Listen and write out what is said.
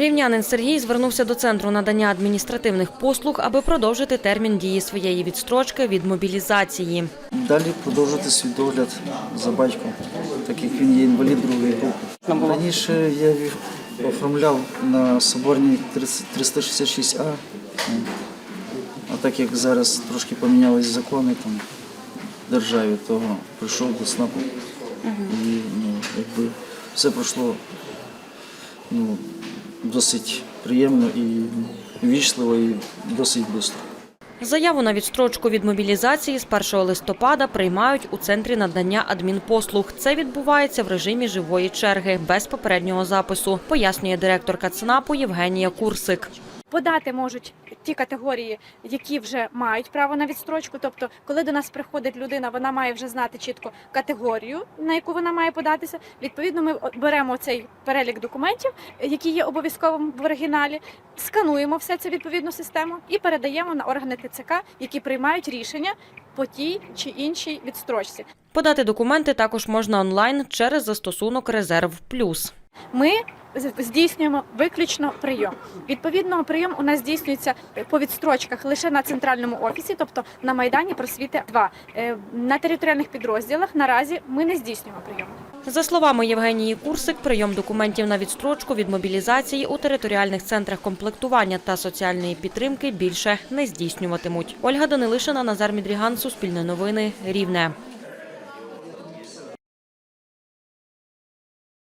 Рівнянин Сергій звернувся до центру надання адміністративних послуг, аби продовжити термін дії своєї відстрочки від мобілізації. Далі продовжити свій догляд за батьком, так як він є інвалід другої групи. Раніше я оформляв на соборній 366А, а так як зараз трошки помінялись закони там в державі, то прийшов до СНАПу і ну, якби все пройшло ну, досить приємно і ввічливо і досить швидко. Заяву на відстрочку від мобілізації з 1 листопада приймають у центрі надання адмінпослуг. Це відбувається в режимі живої черги без попереднього запису, пояснює директорка ЦНАПу Євгенія Курсик. Подати можуть ті категорії, які вже мають право на відстрочку. Тобто, коли до нас приходить людина, вона має вже знати чітко категорію, на яку вона має податися. Відповідно, ми беремо цей перелік документів, які є обов'язковим в оригіналі, скануємо все це відповідну систему і передаємо на органи ТЦК, які приймають рішення по тій чи іншій відстрочці. Подати документи також можна онлайн через застосунок Резерв Плюс. Ми здійснюємо виключно прийом. Відповідно, прийом у нас здійснюється по відстрочках лише на центральному офісі, тобто на майдані просвіти 2. Е, На територіальних підрозділах наразі ми не здійснюємо прийом. За словами Євгенії Курсик, прийом документів на відстрочку від мобілізації у територіальних центрах комплектування та соціальної підтримки більше не здійснюватимуть. Ольга Данилишина, Назар Мідріган, Суспільне новини, Рівне.